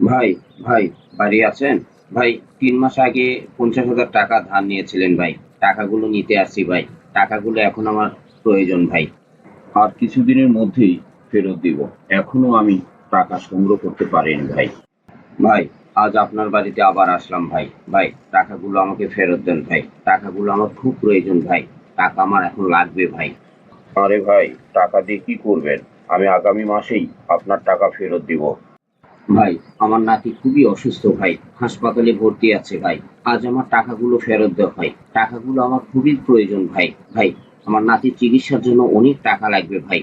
ভাই ভাই বাড়ি আছেন? ভাই তিন মাস আগে পঞ্চাশ হাজার টাকা ধার নিয়েছিলেন ভাই। টাকাগুলো নিতে আসছি ভাই। টাকাগুলো এখন আমার প্রয়োজন ভাই। আর কিছুদিনের মধ্যেই ফেরত দিব। এখনও আমি টাকা সংগ্রহ করতে পারিনি ভাই। ভাই আজ আপনার বাড়িতে আবার আসলাম ভাই। ভাই টাকাগুলো আমাকে ফেরত দেন ভাই। টাকাগুলো আমার খুব প্রয়োজন ভাই। টাকা আমার এখন লাগবে ভাই। আরে ভাই টাকা দিয়ে কি করবেন? আমি আগামী মাসেই আপনার টাকা ফেরত দিব। ভাই আমার নাতি খুবই অসুস্থ ভাই। হাসপাতালে ভর্তি আছে ভাই। আজ আমার টাকাগুলো ফেরত দেওয়া ভাই। টাকাগুলো আমার খুবই প্রয়োজন ভাই। ভাই আমার নাতির চিকিৎসার জন্য অনেক টাকা লাগবে ভাই।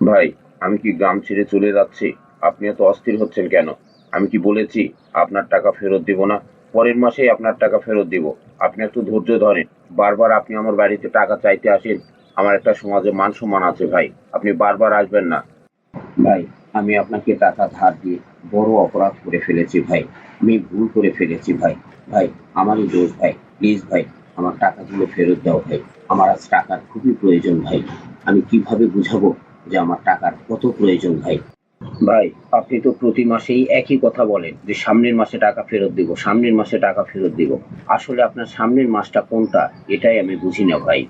ভাই আমি কি গ্রাম ছেড়ে চলে যাচ্ছি? আপনি এত অস্থির হচ্ছেন কেন? আমি কি বলেছি আপনার টাকা ফেরত দিব না? পরের মাসেই আপনার টাকা ফেরত দিব। আপনি একটু ধৈর্য ধরেন। বারবার আপনি আমার বাড়িতে টাকা চাইতে আসেন। আমার একটা সমাজে মান সম্মান আছে ভাই। আপনি বারবার আসবেন না। ভাই আমি আপনাকে টাকা ধার দিয়ে বড় অপরাধ করে ফেলেছি ভাই। আমি ভুল করে ফেলেছি ভাই। ভাই, আমারই দোষ ভাই। প্লিজ ভাই, আমার টাকাগুলো ফেরত দাও ভাই। আমার আজ টাকার খুবই প্রয়োজন ভাই। আমি কীভাবে বুঝাবো যে আমার টাকার কত প্রয়োজন ভাই? ভাই, আপনি তো প্রতি মাসেই একই কথা বলেন যে সামনের মাসে টাকা ফেরত দিব, সামনের মাসে টাকা ফেরত দিব। আসলে আপনার সামনের মাসটা কোনটা, এটাই আমি বুঝি না ভাই।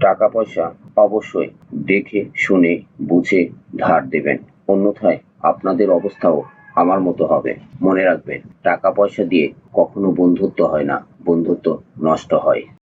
টাকা পয়সা অবশ্যই দেখে, শুনে, বুঝে, ধার দেবেন। অন্যথায় আপনাদের অবস্থাও আমার মতো হবে। মনে রাখবেন টাকা পয়সা দিয়ে কখনো বন্ধুত্ব হয় না। বন্ধুত্ব নষ্ট হয়।